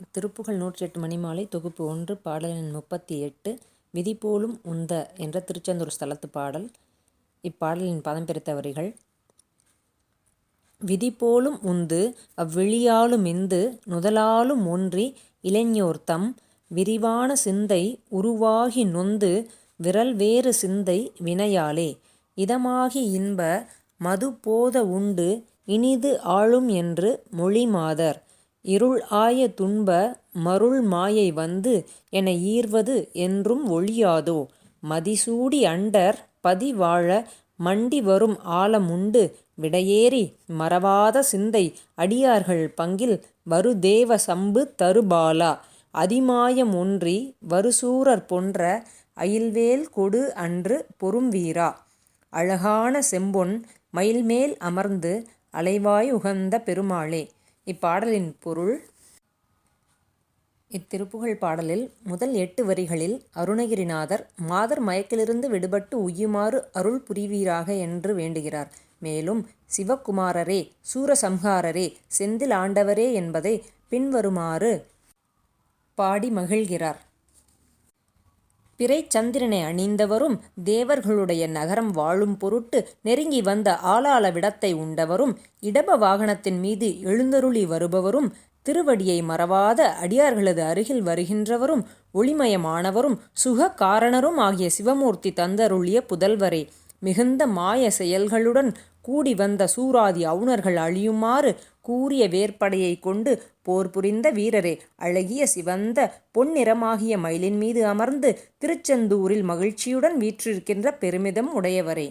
திருப்புகழ் நூற்றி எட்டு மணிமாலை தொகுப்பு ஒன்று பாடல் எண் முப்பத்தி எட்டு விதி போலும் உந்த என்ற திருச்செந்தூர் ஸ்தலத்து பாடல். இப்பாடலின் பதம் பெருத்தவரிகள் விதி போலும் உந்து அவ்விழியாலுமிந்து நுதலாலும் ஒன்றி இளைஞோர் தம் விரிவான சிந்தை உருவாகி நொந்து விரல் வேறு சிந்தை வினையாலே. இதமாகி இன்ப மது போத உண்டு இனிது ஆளும் என்று மொழிமாதர் இருள் ஆய துன்ப மருள் மாயை வந்து என ஈர்வது என்றும் ஒழியாதோ? மதிசூடி அண்டர் பதி வாழ மண்டி வரும் ஆலமுண்டு விடையேறி மறவாத சிந்தை அடியார்கள் பங்கில் வருதேவ சம்பு தருபாலா? அதிமாயம் ஒன்றி வருசூரர் போன்ற அயில்வேல் கொடு அன்று பொறும் வீரா? அழகான செம்பொன் மயில்மேல் அமர்ந்து அலைவாய் உகந்த பெருமாளே இப்பாடலின் பொருள் இத்திருப்புகழ் பாடலில் முதல் எட்டு வரிகளில் அருணகிரிநாதர் மாதர் மயக்கிலிருந்து விடுபட்டு உய்யுமாறு அருள் புரிவீராக என்று வேண்டுகிறார். மேலும் சிவகுமாரரே சூரசம்ஹாரரே செந்தில் ஆண்டவரே என்பதை பின்வருமாறு பாடி மகிழ்கிறார். பிறை சந்திரனை அணிந்தவரும் தேவர்களுடைய நகரம் வாழும் பொருட்டு நெருங்கி வந்த ஆளாள விடத்தை உண்டவரும் இடப வாகனத்தின் மீது எழுந்தருளி வருபவரும் திருவடியை மறவாத அடியார்களது அருகில் வருகின்றவரும் ஒளிமயமானவரும் சுக காரணரும் ஆகிய சிவமூர்த்தி தந்தருளிய புதல்வரே. மிகுந்த மாய செயல்களுடன் கூடி வந்த சூராதி அவுணர்கள் அழியுமாறு கூறிய வேற்படையை கொண்டு போர் புரிந்த வீரரே அழகிய சிவந்த பொன்னிறமாகிய மயிலின் மீது அமர்ந்து திருச்செந்தூரில் மகிழ்ச்சியுடன் வீற்றிருக்கின்ற பெருமிதம் உடையவரே.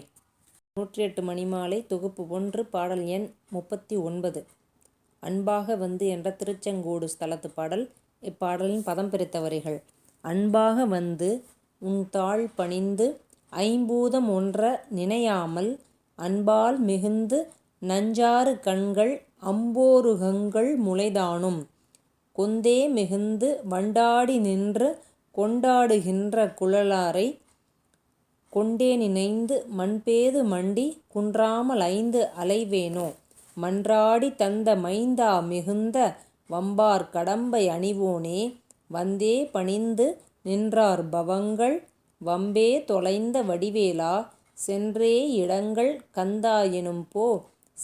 நூற்றி எட்டு மணிமாலை தொகுப்பு ஒன்று பாடல் எண் முப்பத்தி ஒன்பது. அன்பாக வந்து என்ற திருச்செங்கோடு ஸ்தலத்து பாடல் இப்பாடலின் பதம் பிரித்தவரைகள். அன்பாக வந்து உன் தாழ் பணிந்து ஐம்பூதம் ஒன்ற நினையாமல் அன்பால் மிகுந்து நஞ்சாறு கண்கள் அம்போருகங்கள் முளைதானும். கொந்தே மிகுந்து வண்டாடி நின்று கொண்டாடுகின்ற குழலாரை கொண்டே நினைந்து மண்பேது மண்டி குன்றாமல் ஐந்து அலைவேனோ? மன்றாடி தந்த மைந்தா மிகுந்த வம்பார் கடம்பை அணிவோனே? வந்தே பணிந்து நின்றார் பவங்கள் வம்பே தொலைந்த வடிவேலா? சென்றே இடங்கள் கந்தா எனும் போ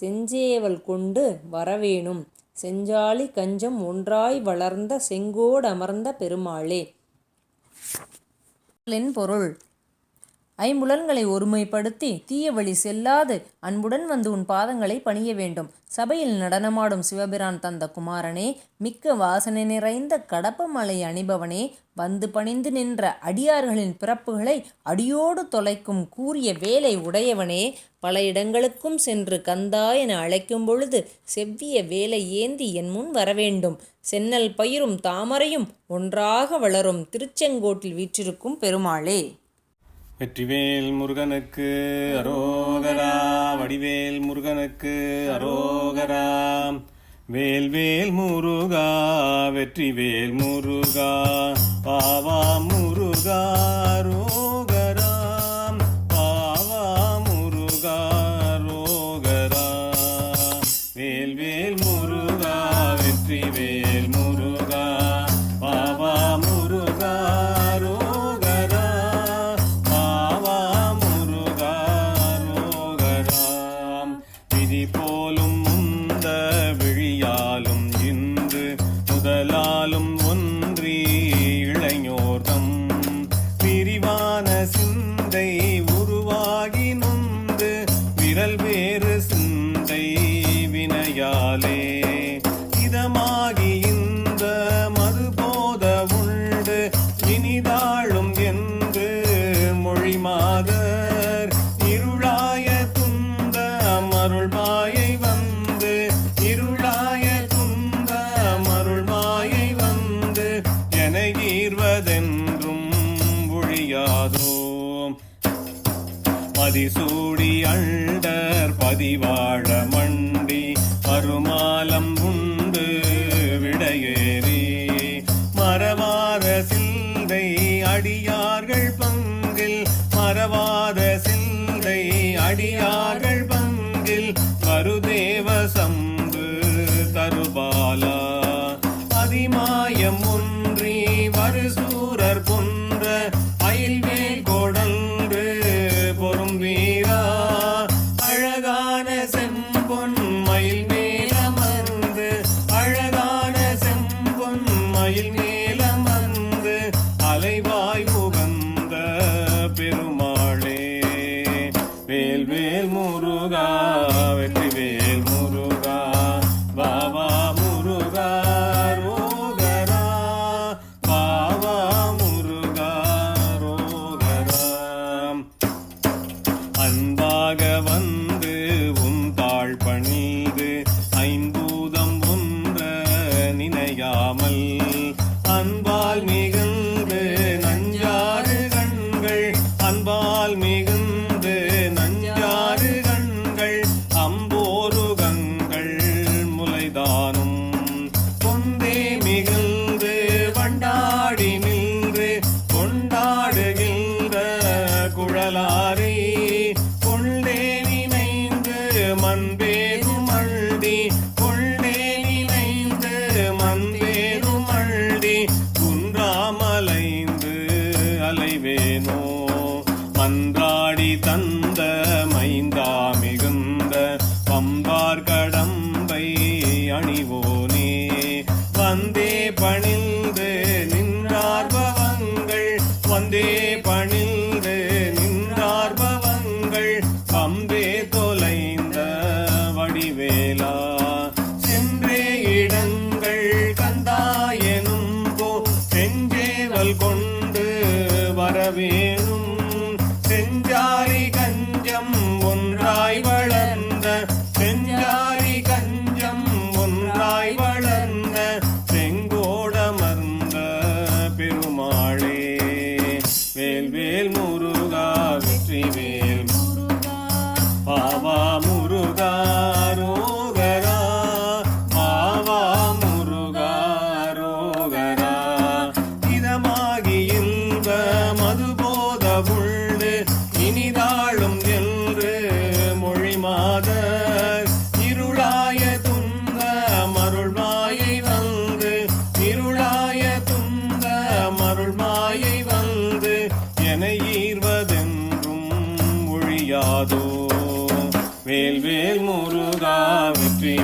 செஞ்சேவல் கொண்டு வரவேணும். செஞ்சாலி கஞ்சம் ஒன்றாய் வளர்ந்த செங்கோடமர்ந்த பெருமாளே. பொருள். ஐம்புலன்களை ஒருமைப்படுத்தி தீய வழி செல்லாது அன்புடன் வந்து உன் பாதங்களை பணிய வேண்டும். சபையில் நடனமாடும் சிவபிரான் தந்த குமாரனே மிக்க வாசனை நிறைந்த கடப்பமலை அணிபவனே வந்து பணிந்து நின்ற அடியார்களின் பிறப்புகளை அடியோடு தொலைக்கும் கூறிய வேலை உடையவனே பல இடங்களுக்கும் சென்று கந்தா என அழைக்கும் பொழுது செவ்விய வேலை ஏந்தி என் முன் வரவேண்டும். சென்னல் பயிரும் தாமரையும் ஒன்றாக வளரும் திருச்செங்கோட்டில் வீற்றிருக்கும் பெருமாளே. வெற்றிவேல் முருகனுக்கு அரோகரா வடிவேல் முருகனுக்கு அரோகரா. வேல்வேல் முருகா வெற்றிவேல் முருகா பாவா முருகா. நீர்வதென்றும் ஒழியாதோ? மதிசூடி அண்டர் பதிவாழ மண்டி அருமாலம் உண்டு விடையேறி. மறவாத சிந்தை அடியார்கள் பங்கில் மரவாத சிந்தை அடியார்கள் மலர் பொன் தேனோ மன்றாடி தந்த மைந்தா மிகுந்த பம்பார் கடம்பை அணிவோனே. வந்தே பணிந்து நின்றார்பவங்கள் வந்தே வேணும். செஞ்சாரி கஞ்சம் ஒன்றாய் வளர்ந்த. செஞ்சாரி கஞ்சம் ஒன்றாய் வளர்ந்த. செங்கோடமர்ந்த பெருமாளே வேல்வேல் மு என ஈர்வதென்றும் ஒழியாதோ. வேல்வேல் முருகா வெற்றி